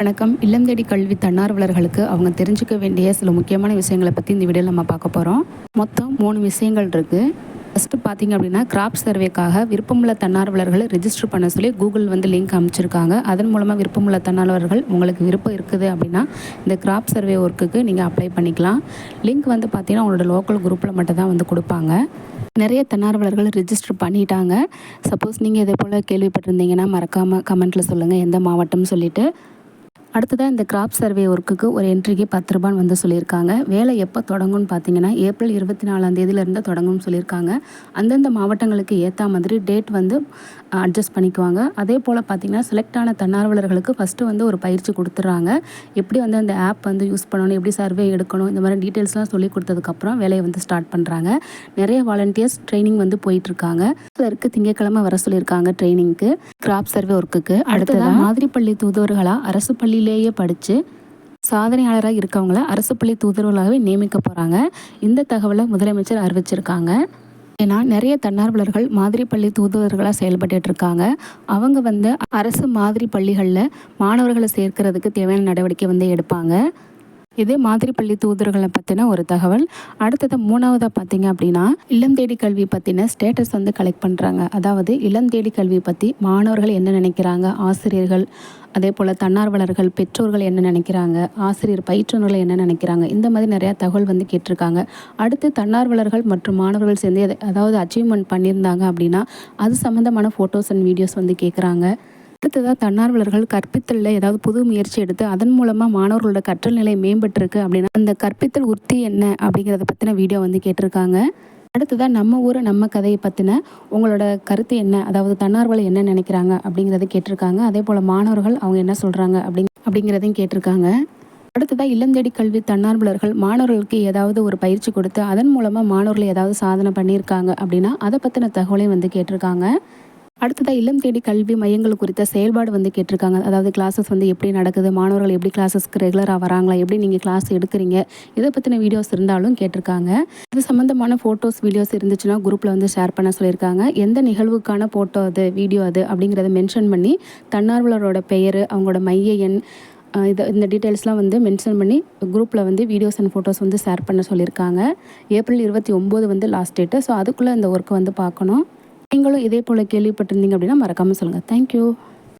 வணக்கம். இல்லம் தேடி கல்வி தன்னார்வலர்களுக்கு அவங்க தெரிஞ்சுக்க வேண்டிய சில முக்கியமான விஷயங்களை பற்றி இந்த வீடியோவில் நம்ம பார்க்க போகிறோம் மொத்தம் மூணு விஷயங்கள் இருக்குது ஃபஸ்ட்டு பார்த்தீங்க அப்படின்னா கிராப் சர்வேக்காக விருப்பமுள்ள தன்னார்வலர்களை ரிஜிஸ்டர் பண்ண சொல்லி கூகுள் வந்து லிங்க் அமைச்சிருக்காங்க அதன் மூலமாக விருப்பமுள்ள தன்னார்வலர்கள் உங்களுக்கு விருப்பம் இருக்குது அப்படின்னா இந்த கிராப் சர்வே ஒர்க்குக்கு நீங்கள் அப்ளை பண்ணிக்கலாம். லிங்க் வந்து பார்த்திங்கன்னா உங்களோட லோக்கல் குரூப்பில் மட்டும் தான் வந்து கொடுப்பாங்க. நிறைய தன்னார்வலர்கள் ரிஜிஸ்டர் பண்ணிட்டாங்க. சப்போஸ் நீங்கள் இதே போல் கேள்விப்பட்டிருந்தீங்கன்னா மறக்காமல் கமெண்ட்டில் சொல்லுங்கள் எந்த மாவட்டம்னு சொல்லிவிட்டு அடுத்ததாக இந்த கிராப் சர்வே ஒர்க்குக்கு ஒரு என்ட்ரிக்கு பத்து ரூபான்னு வந்து சொல்லியிருக்காங்க. வேலை எப்போ தொடங்கும்னு பார்த்தீங்கன்னா ஏப்ரல் இருபத்தி நாலாம் தேதியிலேருந்து தொடங்கும்னு சொல்லியிருக்காங்க. அந்தந்த மாவட்டங்களுக்கு ஏற்ற மாதிரி டேட் வந்து அட்ஜஸ்ட் பண்ணிக்குவாங்க. அதே போல் பார்த்திங்கன்னா செலக்ட் ஆன தன்னார்வலர்களுக்கு ஃபஸ்ட்டு வந்து ஒரு பயிற்சி கொடுத்துட்றாங்க எப்படி வந்து அந்த ஆப் வந்து யூஸ் பண்ணணும் எப்படி சர்வே எடுக்கணும் இந்த மாதிரி டீட்டெயில்ஸ்லாம் சொல்லி கொடுத்ததுக்கப்புறம் வேலையை வந்து ஸ்டார்ட் பண்ணுறாங்க நிறைய வாலண்டியர்ஸ் ட்ரைனிங் வந்து போயிட்டுருக்காங்க. இதற்கு திங்கக்கிழமை வர சொல்லியிருக்காங்க ட்ரைனிங்க்கு கிராப் சர்வே ஒர்க்குக்கு அடுத்ததாக மாதிரி பள்ளி தூதுவர்களாக அரசு பள்ளியிலேயே படித்து சாதனையாளராக இருக்கவங்கள அரசு பள்ளி தூதுவர்களாகவே நியமிக்க போகிறாங்க இந்த தகவலை முதலமைச்சர் அறிவிச்சிருக்காங்க. ஏன்னா நிறைய தன்னார்வலர்கள் மாதிரி பள்ளி தூதுவர்களாக செயல்பட்டு இருக்காங்க. அவங்க வந்து அரசு மாதிரி பள்ளிகளில் மாணவர்களை சேர்க்கறதுக்கு தேவையான நடவடிக்கை வந்து எடுப்பாங்க. இது மாதிரிப்பள்ளி தூதர்களை பற்றின ஒரு தகவல். அடுத்தது மூணாவதாக பார்த்தீங்க அப்படின்னா இல்லம் தேடி கல்வி பற்றின ஸ்டேட்டஸ் வந்து கலெக்ட் பண்ணுறாங்க அதாவது இளம் தேடி கல்வி பற்றி மாணவர்கள் என்ன நினைக்கிறாங்க? ஆசிரியர்கள் அதே போல் தன்னார்வலர்கள் பெற்றோர்கள் என்ன நினைக்கிறாங்க? ஆசிரியர் பயிற்றுநர்கள் என்ன நினைக்கிறாங்க? இந்த மாதிரி நிறையா தகவல் வந்து கேட்டிருக்காங்க. அடுத்து தன்னார்வலர்கள் மற்றும் மாணவர்கள் சேர்ந்து அதாவது அச்சீவ்மெண்ட் பண்ணியிருந்தாங்க அப்படின்னா அது சம்மந்தமான ஃபோட்டோஸ் அண்ட் வீடியோஸ் வந்து கேட்குறாங்க அடுத்ததாக தன்னார்வலர்கள் கற்பித்தலில் ஏதாவது புது முயற்சி எடுத்து அதன் மூலமாக மாணவர்களோட கற்றல் நிலை மேம்பட்டிருக்கு அப்படின்னா அந்த கற்பித்தல் உத்தி என்ன அப்படிங்கிறத பற்றின வீடியோ வந்து கேட்டிருக்காங்க. அடுத்ததாக நம்ம ஊரை நம்ம கதையை பற்றின உங்களோட கருத்து என்ன அதாவது தன்னார்வலை என்ன நினைக்கிறாங்க அப்படிங்கிறத கேட்டிருக்காங்க. அதே போல் மாணவர்கள் அவங்க என்ன சொல்கிறாங்க அப்படிங் அப்படிங்கிறதையும் கேட்டிருக்காங்க. அடுத்ததாக இல்லம் கல்வி தன்னார்வலர்கள் மாணவர்களுக்கு ஏதாவது ஒரு பயிற்சி கொடுத்து அதன் மூலமாக மாணவர்கள் ஏதாவது சாதனை பண்ணியிருக்காங்க அப்படின்னா அதை பற்றின தகவலையும் வந்து கேட்டிருக்காங்க. அடுத்ததாக இல்லம் தேடி கல்வி மையங்கள் குறித்த செயல்பாடு வந்து கேட்டிருக்காங்க. அதாவது கிளாஸஸ் வந்து எப்படி நடக்குது மாணவர்கள் எப்படி கிளாஸஸ்க்கு ரெகுலராக வராங்களா எப்படி நீங்கள் கிளாஸ் எடுக்கிறீங்க இதை பற்றின வீடியோஸ் இருந்தாலும் கேட்டிருக்காங்க. இது சம்மந்தமான ஃபோட்டோஸ் வீடியோஸ் இருந்துச்சுன்னா குரூப்பில் வந்து ஷேர் பண்ண சொல்லியிருக்காங்க. எந்த நிகழ்வுக்கான ஃபோட்டோ அது வீடியோ அது அப்படிங்கிறத மென்ஷன் பண்ணி தன்னார்வலரோட பெயர் அவங்களோட மைய எண் இதை இந்த டீட்டெயில்ஸ்லாம் வந்து மென்ஷன் பண்ணி குரூப்பில் வந்து வீடியோஸ் அண்ட் ஃபோட்டோஸ் வந்து ஷேர் பண்ண சொல்லியிருக்காங்க. ஏப்ரல் இருபத்தி ஒம்பது வந்து லாஸ்ட் டேட்டு ஸோ அதுக்குள்ளே இந்த ஒர்க்கை வந்து பார்க்கணும். நீங்களும் இதே போல் கேள்விப்பட்டிருந்தீங்க அப்படின்னா மறக்காமல் சொல்லுங்கள் தேங்க்யூ